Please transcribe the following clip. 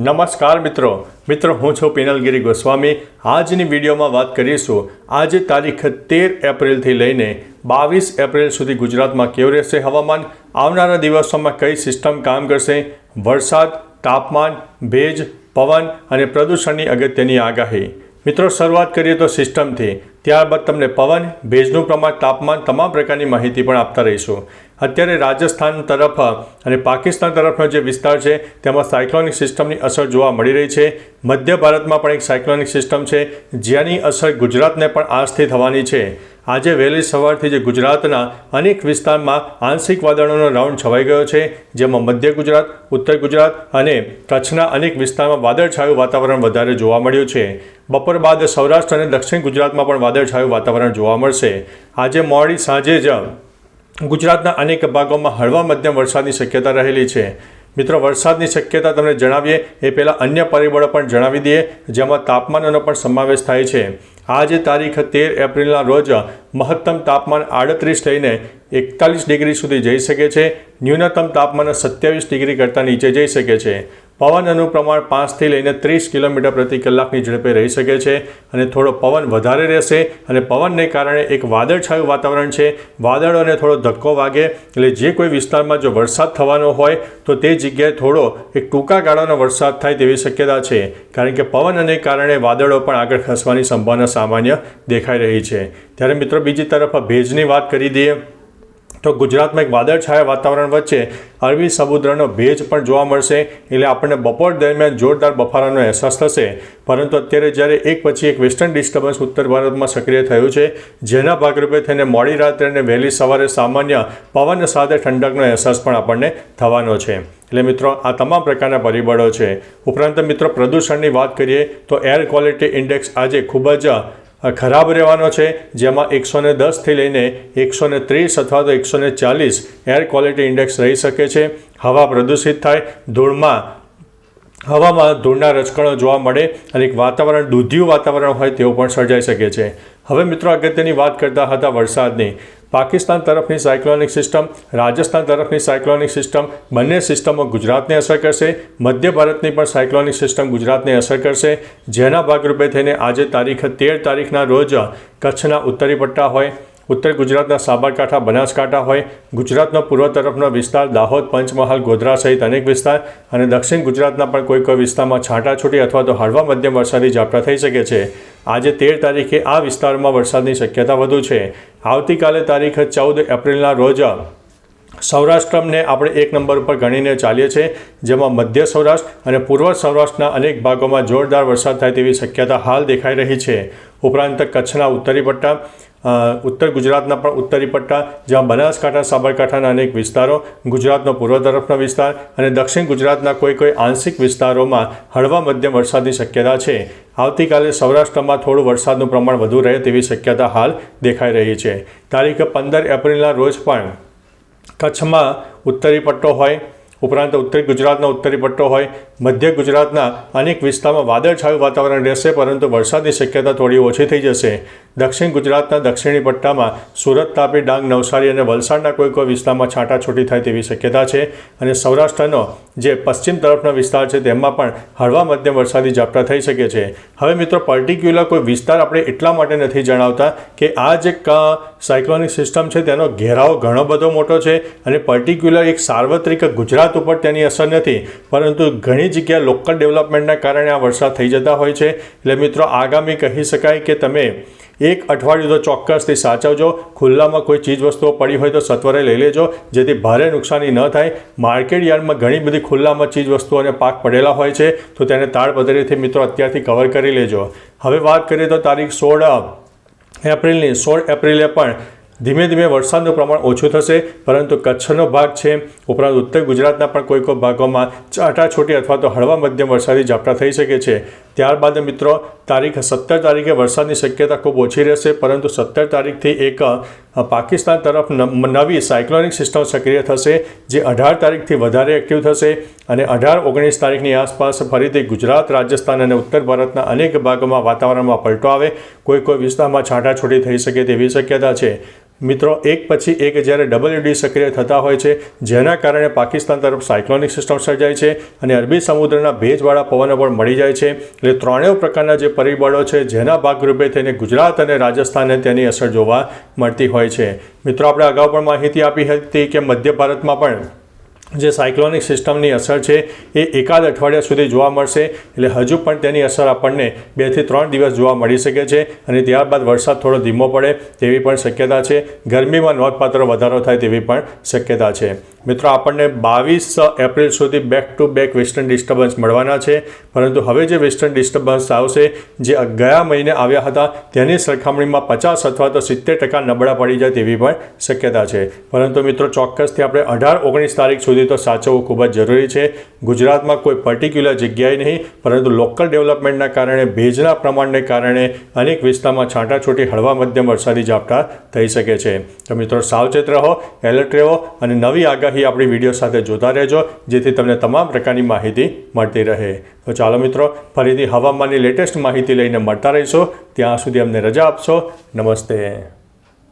નમસ્કાર મિત્રો. મિત્રો, હું છું પિનલગીરી ગોસ્વામી. આજની વિડીયોમાં વાત કરીશું. આજે તારીખ તેર એપ્રિલથી લઈને બાવીસ એપ્રિલ સુધી ગુજરાતમાં કેવું રહેશે હવામાન? આવનારા દિવસોમાં કઈ સિસ્ટમ કામ કરશે? વરસાદ, તાપમાન, ભેજ, પવન અને પ્રદૂષણની અગત્યની આગાહી. મિત્રો, શરૂઆત કરીએ તો સિસ્ટમથી. ત્યારબાદ તમને પવન, ભેજનું પ્રમાણ, તાપમાન તમામ પ્રકારની માહિતી પણ આપતા રહીશું. અત્યારે રાજસ્થાન તરફ અને પાકિસ્તાન તરફનો જે વિસ્તાર છે, તેમાં સાયક્લોનિક સિસ્ટમની અસર જોવા મળી રહી છે. મધ્ય ભારતમાં પણ એક સાયક્લોનિક સિસ્ટમ છે, જેની અસર ગુજરાતને પણ આજથી થવાની છે. આજે વહેલી સવારથી જે ગુજરાતના અનેક વિસ્તારમાં આંશિક વાદળોનો રાઉન્ડ છવાઈ ગયો છે, જેમાં મધ્ય ગુજરાત, ઉત્તર ગુજરાત અને કચ્છના અનેક વિસ્તારમાં વાદળછાયું વાતાવરણ વધારે જોવા મળ્યું છે. બપોર બાદ સૌરાષ્ટ્ર અને દક્ષિણ ગુજરાતમાં પણ વાદળછાયું વાતાવરણ જોવા મળશે. આજે મોડી સાંજે જ ગુજરાતના અનેક ભાગોમાં હળવા મધ્યમ વરસાદની શક્યતા રહેલી છે. મિત્રો, વરસાદની શક્યતા તમને જણાવીએ, એ પહેલાં અન્ય પરિબળો પણ જણાવી દઈએ, જેમાં તાપમાનનો પણ સમાવેશ થાય છે. આજે તારીખ તેર એપ્રિલના રોજ મહત્તમ તાપમાન આડત્રીસ લઈને એકતાલીસ ડિગ્રી સુધી જઈ શકે છે. ન્યૂનતમ તાપમાન સત્યાવીસ ડિગ્રી કરતાં નીચે જઈ શકે છે. પવનનું પ્રમાણ પાંચથી લઈને ત્રીસ કિલોમીટર પ્રતિ કલાકની ઝડપે રહી શકે છે અને થોડો પવન વધારે રહેશે અને પવનને કારણે એક વાદળછાયું વાતાવરણ છે. વાદળોને થોડો ધક્કો વાગે એટલે જે કોઈ વિસ્તારમાં જો વરસાદ થવાનો હોય તો તે જગ્યાએ થોડો એક ટૂંકા ગાળાનો વરસાદ થાય તેવી શક્યતા છે. કારણ કે પવનને કારણે વાદળો પણ આગળ ખસવાની સંભાવના સામાન્ય દેખાઈ રહી છે. ત્યારે મિત્રો બીજી તરફ ભેજની વાત કરી દઈએ. તો ગુજરાતમાં એક વાદળછાયા વાતાવરણ વચ્ચે અરબી સમુદ્રનો ભેજ પણ જોવા મળશે. એટલે આપણને બપોર દરમિયાન જોરદાર બફારાનો અહેસાસ થશે. પરંતુ અત્યારે જ્યારે એક પછી એક વેસ્ટર્ન ડિસ્ટર્બન્સ ઉત્તર ભારતમાં સક્રિય થયું છે, જેના ભાગરૂપે થઈને મોડી રાત્રે અને વહેલી સવારે સામાન્ય પવન સાથે ઠંડકનો અહેસાસ પણ આપણને થવાનો છે. એટલે મિત્રો, આ તમામ પ્રકારના પરિબળો છે. ઉપરાંત મિત્રો, પ્રદૂષણની વાત કરીએ તો એર ક્વોલિટી ઇન્ડેક્સ આજે ખૂબ જ ખરાબ રહેવાનો છે, જેમાં એકસો ને દસથી લઈને એકસો ને ત્રીસ અથવા તો એકસો ને ચાલીસ એર ક્વોલિટી ઇન્ડેક્સ રહી શકે છે. હવા પ્રદૂષિત થાય, ધૂળમાં, હવામાં ધૂળના રજકણો જોવા મળે અને એક વાતાવરણ, દૂધિયું વાતાવરણ હોય તેવું પણ સર્જાઈ શકે છે. હવે મિત્રો, અગત્યની વાત કરતા હતા વરસાદની. પાકિસ્તાન તરફની સાયક્લોનિક સિસ્ટમ, રાજસ્થાન તરફની સાયક્લોનિક સિસ્ટમ, બંને સિસ્ટમો ગુજરાતને અસર કરશે. મધ્ય ભારતની પણ સાયક્લોનિક સિસ્ટમ ગુજરાતને અસર કરશે. જેના ભાગરૂપે થઈને આજે તારીખ તેર તારીખના રોજ કચ્છના ઉત્તરી પટ્ટા હોય, ઉત્તર ગુજરાતના સાબરકાંઠા, બનાસકાંઠા હોય, ગુજરાતનો પૂર્વ તરફનો વિસ્તાર દાહોદ, પંચમહાલ, ગોધરા સહિત અનેક વિસ્તાર અને દક્ષિણ ગુજરાતના પણ કોઈ કોઈ વિસ્તારમાં છાંટાછૂટી અથવા તો હળવા મધ્યમ વરસાદી ઝાપટા થઈ શકે છે. આજે તેર તારીખે આ વિસ્તારમાં વરસાદની શક્યતા વધુ છે. આવતીકાલે તારીખ ચૌદ એપ્રિલના રોજ સૌરાષ્ટ્રને આપણે એક નંબર પર ગણીને ચાલીએ છીએ, જેમાં મધ્ય સૌરાષ્ટ્ર અને પૂર્વ સૌરાષ્ટ્રના અનેક ભાગોમાં જોરદાર વરસાદ થાય તેવી શક્યતા હાલ દેખાઈ રહી છે. ઉપરાંત કચ્છના ઉત્તરી પટ્ટા ઉત્તર ગુજરાતના પણ ઉત્તરી પટ્ટા, જ્યાં બનાસકાંઠા, સાબરકાંઠાના અનેક વિસ્તારો, ગુજરાતનો પૂર્વ તરફનો વિસ્તાર અને દક્ષિણ ગુજરાતના કોઈ કોઈ આંશિક વિસ્તારોમાં હળવા મધ્યમ વરસાદની શક્યતા છે. આવતીકાલે સૌરાષ્ટ્રમાં થોડું વરસાદનું પ્રમાણ વધુ રહે તેવી શક્યતા હાલ દેખાઈ રહી છે. તારીખ પંદર એપ્રિલના રોજ પણ કચ્છમાં ઉત્તરી પટ્ટો હોય ઉપરાંત ઉત્તરી ગુજરાતનો ઉત્તરી પટ્ટો હોય, મધ્ય ગુજરાતના અનેક વિસ્તારમાં વાદળછાયું વાતાવરણ રહેશે, પરંતુ વરસાદની શક્યતા થોડી ઓછી થઈ જશે. દક્ષિણ ગુજરાતના દક્ષિણી પટ્ટામાં સુરત તાપી ડાંગ નવસારી અને વલસાડના કોઈ કોઈ વિસ્તારમાં છાંટાછૂટી થાય તેવી શક્યતા છે અને સૌરાષ્ટ્રનો જે પશ્ચિમ તરફનો વિસ્તાર છે તેમાં પણ હળવા મધ્યમ વરસાદી ઝાપટા થઈ શકે છે. હવે મિત્રો, પર્ટિક્યુલર કોઈ વિસ્તાર આપણે એટલા માટે નથી જણાવતા કે આ જે સાયક્લોનિક સિસ્ટમ છે તેનો ઘેરાવો ઘણો બધો મોટો છે અને પર્ટિક્યુલર એક સાર્વત્રિક ગુજરાત ગુજરાત ઉપર તેની અસર નથી, પરંતુ ઘણી જગ્યાએ લોકલ ડેવલપમેન્ટના કારણે આ વરસાદ થઈ જતા હોય છે. એટલે મિત્રો, આગામી કહી શકાય કે તમે એક અઠવાડિયું તો ચોક્કસથી સાચવજો. ખુલ્લામાં કોઈ ચીજ વસ્તુઓ પડી હોય તો સત્વરે લઈ લેજો, જેથી ભારે નુકસાની ન થાય. માર્કેટ યાર્ડમાં ઘણી બધી ખુલ્લામાં ચીજ વસ્તુઓ અને પાક પડેલા હોય છે, તો તેને તાળપદરીથી મિત્રો અત્યારથી કવર કરી લેજો. હવે વાત કરીએ તો તારીખ સોળ એપ્રિલની. સોળ એપ્રિલે પણ ધીમે ધીમે વરસાદનું પ્રમાણ ઓછું થશે, પરંતુ કચ્છનો ભાગ છે. ઉપરાંત ઉત્તર ગુજરાતના પણ કોઈ કોઈ ભાગોમાં છાંટાછૂટી અથવા તો હળવા મધ્યમ વરસાદી ઝાપટા થઈ શકે છે. ત્યારબાદ મિત્રો, તારીખ સત્તર તારીખે વરસાદની શક્યતા ખૂબ ઓછી રહેશે, પરંતુ સત્તર તારીખથી એક પાકિસ્તાન તરફ નવી સાયક્લોનિક સિસ્ટમ સક્રિય થશે, જે અઢાર તારીખથી વધારે એક્ટિવ થશે અને અઢાર ઓગણીસ તારીખની આસપાસ ફરીથી ગુજરાત, રાજસ્થાન અને ઉત્તર ભારતના અનેક ભાગોમાં વાતાવરણમાં પલટો આવે. કોઈ કોઈ વિસ્તારમાં છાંટાછોટી થઈ શકે તેવી શક્યતા છે. મિત્રો, એક પછી એક જ્યારે ડબલ્યુડી સક્રિય થતા હોય છે, જેના કારણે પાકિસ્તાન તરફ સાયક્લોનિક સિસ્ટમ સર્જાય છે અને અરબી સમુદ્રના ભેજવાળા પવનો પણ મળી જાય છે. એટલે ત્રણેય પ્રકારના જે પરિબળો છે, જેના ભાગરૂપે થઈને ગુજરાત અને રાજસ્થાને તેની અસર જોવા મળતી હોય છે. મિત્રો, આપણે અગાઉ પણ માહિતી આપી હતી કે મધ્ય ભારતમાં પણ જે સાયક્લોનિક સિસ્ટમની અસર છે એ એકાદ અઠવાડિયા સુધી જોવા મળશે. એટલે હજુ પણ તેની અસર આપણને બેથી ત્રણ દિવસ જોવા મળી શકે છે અને ત્યારબાદ વરસાદ થોડો ધીમો પડે તેવી પણ શક્યતા છે. ગરમીમાં નોંધપાત્ર વધારો થાય તેવી પણ શક્યતા છે. મિત્રો, આપણને બાવીસ એપ્રિલ સુધી back to back western disturbance મળવાના છે. પરંતુ હવે જે વેસ્ટર્ન ડિસ્ટર્બન્સ આવશે, જે ગયા મહિને આવ્યા હતા, તેની સરખામણીમાં પચાસ અથવા તો સિત્તેર ટકા નબળા પડી જાય તેવી પણ શક્યતા છે. પરંતુ મિત્રો, ચોક્કસથી આપણે અઢાર ઓગણીસ તારીખ સુધી તો સાચવવું ખૂબ જ જરૂરી છે. ગુજરાતમાં કોઈ પર્ટિક્યુલર જગ્યાએ નહીં, પરંતુ લોકલ ડેવલપમેન્ટના કારણે, ભેજના પ્રમાણને કારણે અનેક વિસ્તારમાં છાંટાછૂટી, હળવા મધ્યમ વરસાદી ઝાપટા થઈ શકે છે. તો મિત્રો, સાવચેત રહો એલર્ટ રહો અને નવી આગાહી આપણી વીડિયો સાથે જોતા રહેજો, જેથી તમને તમામ પ્રકારની માહિતી મળતી રહે. તો ચાલો મિત્રો, ફરીથી હવામાનની લેટેસ્ટ માહિતી લઈને મળતા રહીશું. ત્યાં સુધી અમને રજા આપશો. નમસ્તે.